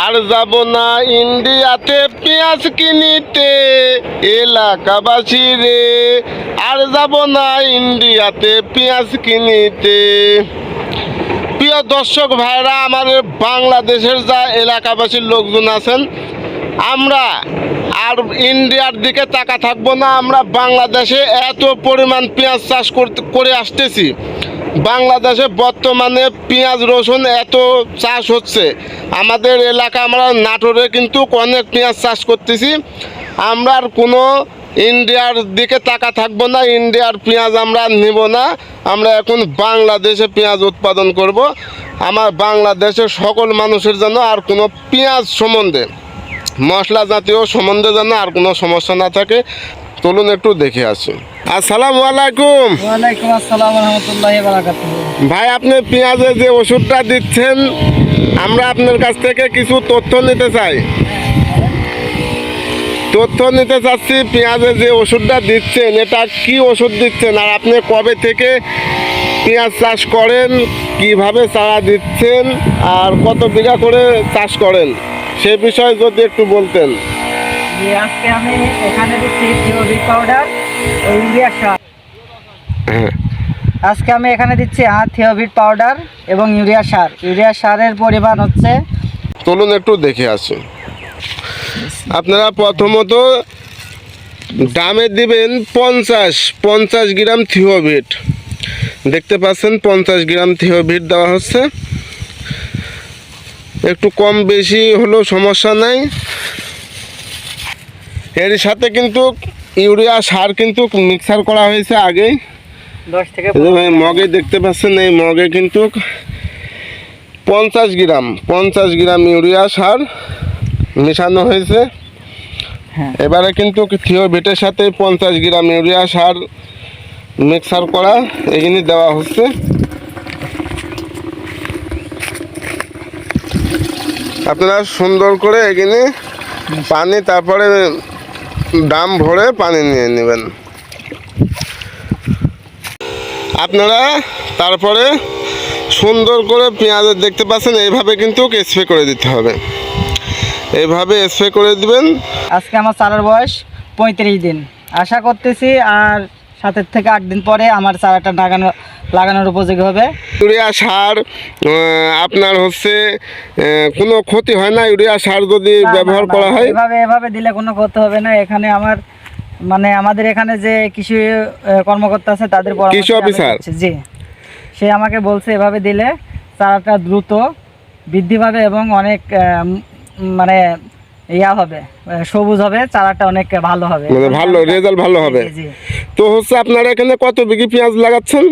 আর যাব না ইন্ডিয়াতে পেঁয়াজ কিনিতে, এলাকাবাসী রে। আর যাব না ইন্ডিয়াতে পেঁয়াজ কিনিতে। প্রিয় দর্শক ভাইরা, আমাদের বাংলাদেশের যা এলাকাবাসীর লোকজন আছেন, আমরা আর ইন্ডিয়ার দিকে তাকা থাকব না। আমরা বাংলাদেশে এত পরিমাণ পেঁয়াজ চাষ করে আসতেছি। বাংলাদেশে বর্তমানে পেঁয়াজ, রসুন এত চাষ হচ্ছে। আমাদের এলাকা আমরা নাটোরে কিন্তু অনেক পেঁয়াজ চাষ করতেছি। আমরা আর কোনো ইন্ডিয়ার দিকে তাকা থাকব না, ইন্ডিয়ার পেঁয়াজ আমরা নেব না। আমরা এখন বাংলাদেশে পেঁয়াজ উৎপাদন করব। আমার বাংলাদেশের সকল মানুষের জন্য আর কোনো পেঁয়াজ সম্বন্ধে, মশলা জাতীয় সম্বন্ধে যেন আর কোনো সমস্যা না থাকে। চলুন একটু দেখে আসি আসসালামু আলাইকুম। ওয়ালাইকুম আসসালাম রহমতুল্লাহ বারাকাতুহ। ভাই আপনি পেঁয়াজের যে ওষুধটা দিচ্ছেন আমরা আপনার কাছ থেকে কিছু তথ্য নিতে চাই। তথ্য নিতে চাচ্ছি পেঁয়াজের যে ওষুধটা দিচ্ছেন এটা কি ওষুধ দিচ্ছেন আর আপনি কবে থেকে পেঁয়াজ চাষ করেন কীভাবে চারা দিচ্ছেন আর কত বিঘা করে চাষ করেন সে বিষয়ে যদি একটু বলতেন। যে আজকে আমি এখানে দিচ্ছি থিওবি পাউডার ও ইউরিয়া সার হ্যাঁ। আজকে আমি এখানে দিচ্ছি হ্যাঁ থিওবিট পাউডার এবং ইউরিয়া সার। ইউরিয়া সারের পরিমাণ হচ্ছে চলুন একটু দেখে আসুন আপনারা প্রথমত দামে দিবেন পঞ্চাশ পঞ্চাশ গ্রাম থিওভিট দেখতে পাচ্ছেন পঞ্চাশ গ্রাম থিওভিট দেওয়া হচ্ছে। একটু কম বেশি হলেও সমস্যা নাই। এর সাথে কিন্তু ইউরিয়া সার কিন্তু মিক্সার করা হয়েছে আগেই। দশ থেকে মগে দেখতে পাচ্ছেন এই মগে কিন্তু পঞ্চাশ গ্রাম পঞ্চাশ গ্রাম ইউরিয়া সার মেশানো হয়েছে। হ্যাঁ। এবারে কিন্তু থিও ভেটের সাথে পঞ্চাশ গ্রাম ইউরিয়া সার মিক্সার করা এখানে দেওয়া হচ্ছে। আপনারা সুন্দর করে এখানে পানি তারপরে ডাম ভরে পানি নিয়ে নেবেন। আপনারা তারপরে সুন্দর করে পেঁয়াজের দেখতে পাচ্ছেন, এইভাবে কিন্তু স্প্রে করে দিতে হবে। এইভাবে স্প্রে করে দিবেন। আজকে আমার চারার বয়স পঁয়ত্রিশ দিন। আশা করতেছি আর সাতের থেকে আট দিন পরে আমার চারাটা লাগানো লাগানোর উপযোগী হবে। ইউরিয়া সার আপনার হচ্ছে কোনো ক্ষতি হয় না ইউরিয়া সার যদি ব্যবহার করা হয়? এভাবে এভাবে দিলে কোনো ক্ষতি হবে না। এখানে আমার মানে আমাদের এখানে যে কৃষি কর্মকর্তা আছে তাদের কৃষি অফিসার? জি। সে আমাকে বলছে এভাবে দিলে চারাটা দ্রুত বৃদ্ধি পাবে এবং অনেক মানে ইয়া হবে সবুজ হবে চারাটা অনেক ভালো হবে। মানে ভালো রেজাল্ট ভালো হবে। তো হচ্ছে আপনারা এখানে কত বিঘি পেঁয়াজ লাগাচ্ছেন?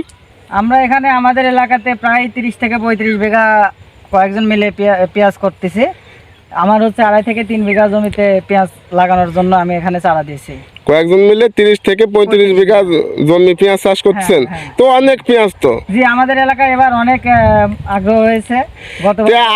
আমরা এখানে আমাদের এলাকাতে প্রায় তিরিশ থেকে পঁয়ত্রিশ বিঘা কয়েকজন মিলে পেঁয়া- পেঁয়াজ করতেছি। আমার হচ্ছে আড়াই থেকে তিন বিঘা জমিতে পেঁয়াজ লাগানোর জন্য আমি এখানে চারা দিয়েছি। কয়েকজন মিলে তিরিশ থেকে পঁয়ত্রিশ বিঘা জমি পেঁয়াজ চাষ করছেন হ্যাঁ। তো অনেক পেঁয়াজ তো। জি আমাদের এলাকায় এবার অনেক আগ্রহ হয়েছে।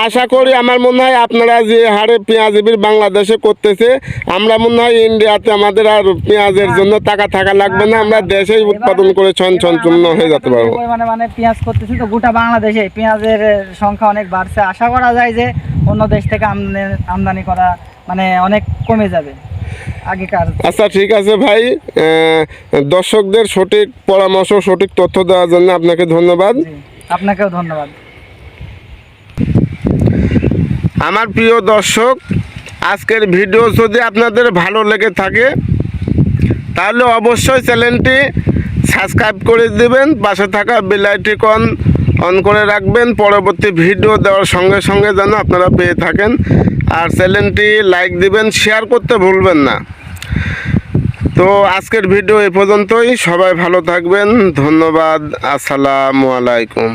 আশা করি আমার মনে হয় আপনারা যে হারে পেঁয়াজ বাংলাদেশে করতেছে আমরা মনে হয় ইন্ডিয়াতে আমাদের আর পেঁয়াজের জন্য টাকা থাকা লাগবে না আমরা দেশেই উৎপাদন করে ছন ছনচন্ন হয়ে যেতে পারব। মানে মানে পেঁয়াজ করতেছি তো গোটা বাংলাদেশে পেঁয়াজের সংখ্যা অনেক বাড়ছে। আশা করা যায় যে অন্য দেশ থেকে আমদানি আমদানি করা মানে অনেক কমে যাবে। আচ্ছা ঠিক আছে ভাই। দর্শকদের সঠিক পরামর্শ সঠিক তথ্য দেওয়ার জন্য আপনাকে ধন্যবাদ। আপনাকেও ধন্যবাদ। আমার প্রিয় দর্শক আজকের ভিডিও যদি আপনাদের ভালো লেগে থাকে তাহলে অবশ্যই চ্যানেলটি সাবস্ক্রাইব করে দেবেন। পাশে থাকা বেলাইটিকন অন করে রাখবেন। পরবর্তী ভিডিও দেওয়ার সঙ্গে সঙ্গে যেন আপনারা পেয়ে থাকেন। আর চ্যানেলটি লাইক দিবেন, শেয়ার করতে ভুলবেন না। তো আজকের ভিডিও এ পর্যন্তই। সবাই ভালো থাকবেন। ধন্যবাদ। আসসালামু আলাইকুম।